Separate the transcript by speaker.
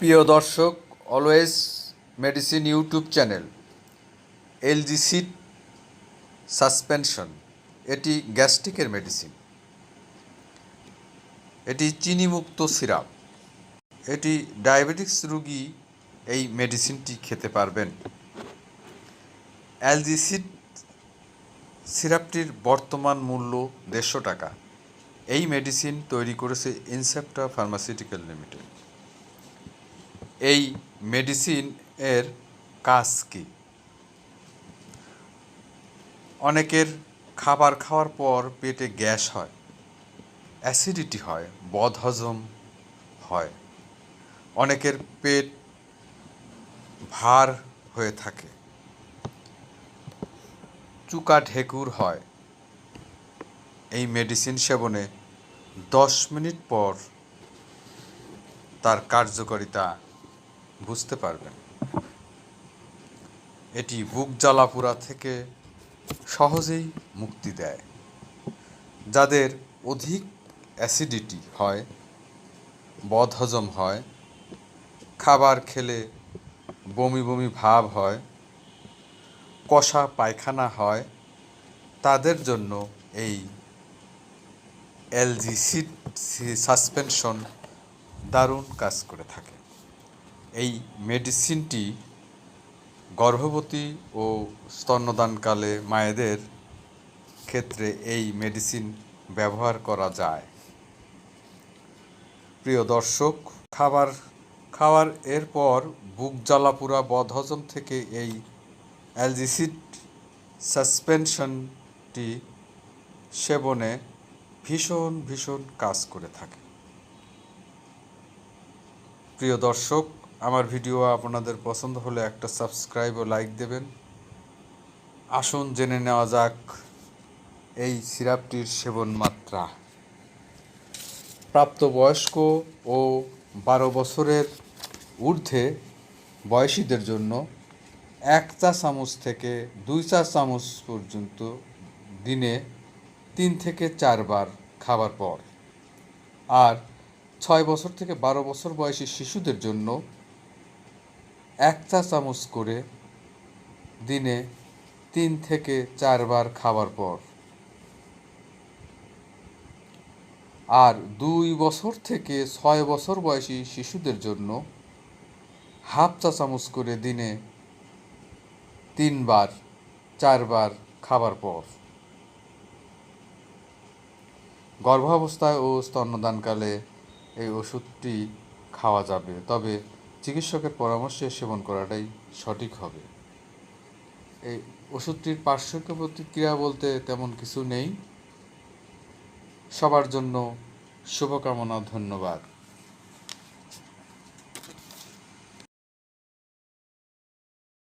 Speaker 1: প্রিয় দর্শক always medicine YouTube channel LGC suspension এটি গ্যাস্ট্রিকের মেডিসিন এটি চিনিমুক্ত সিরাপ, এটি ডায়াবেটিক্স রোগী এই মেডিসিনটি খেতে পারবেন। অ্যালজিসিড সিরাপটির বর্তমান মূল্য দেড়শো টাকা। এই মেডিসিন তৈরি করেছে ইনসেপ্টা ফার্মাসিউটিক্যাল লিমিটেড এই মেডিসিন এর কাজ কি? অনেকের খাবার খাওয়ার পর পেটে গ্যাস হয় অ্যাসিডিটি হয়, বদহজম হয়। অনেকের পেট ভার হয়ে থাকে, চুকা ঢেকুর হয়। এই মেডিসিন সেবনে দশ মিনিট পর তার কার্যকারিতা বুঝতে পারবেন। এটি বুক জ্বালাপুরা থেকে সহজেই মুক্তি দেয়। যাদের অধিক অ্যাসিডিটি হয়, বদহজম হয়, খাবার খেলে বমি বমি ভাব হয়, কষা পায়খানা হয়, তাদের জন্য এই এলজি সাসপেনশন দারুণ কাজ করে থাকে। এই মেডিসিনটি গর্ভবতী ও স্তন্যদানকালে মায়েদের ক্ষেত্রে এই মেডিসিন ব্যবহার করা যায়। প্রিয় দর্শক, খাবার, খাওয়ার এরপর বুক জ্বালাপুরা বদহজম থেকে এই অ্যালজিসিড সাসপেনশনটি সেবনে ভীষণ ভীষণ কাজ করে থাকে। প্রিয় দর্শক আমার ভিডিও আপনাদের পছন্দ হলে একটা সাবস্ক্রাইব ও লাইক দেবেন। আসুন, জেনে নেওয়া যাক এই সিরাপটির সেবন মাত্রা। প্রাপ্তবয়স্ক ও বারো বছরের ঊর্ধ্বে বয়সীদের জন্য এক চা চামচ থেকে দুই চা চামচ পর্যন্ত দিনে তিন থেকে চারবার খাবার পর। আর ছয় বছর থেকে বারো বছর বয়সী শিশুদের জন্য এক চা চামচ করে দিনে তিন থেকে চারবার খাবার পর। আর দুই বছর থেকে ছয় বছর বয়সী শিশুদের জন্য হাফ চা চামচ করে দিনে তিনবার, চারবার খাবার পর। গর্ভাবস্থায় ও স্তন্যদানকালে এই ওষুধটি খাওয়া যাবে। তবে চিকিৎসকের পরামর্শে সেবন করাটাই সঠিক হবে। এই ওষুধটির পার্শ্ব প্রতিক্রিয়া বলতে তেমন কিছু নেই। সবার জন্য শুভকামনা, ধন্যবাদ।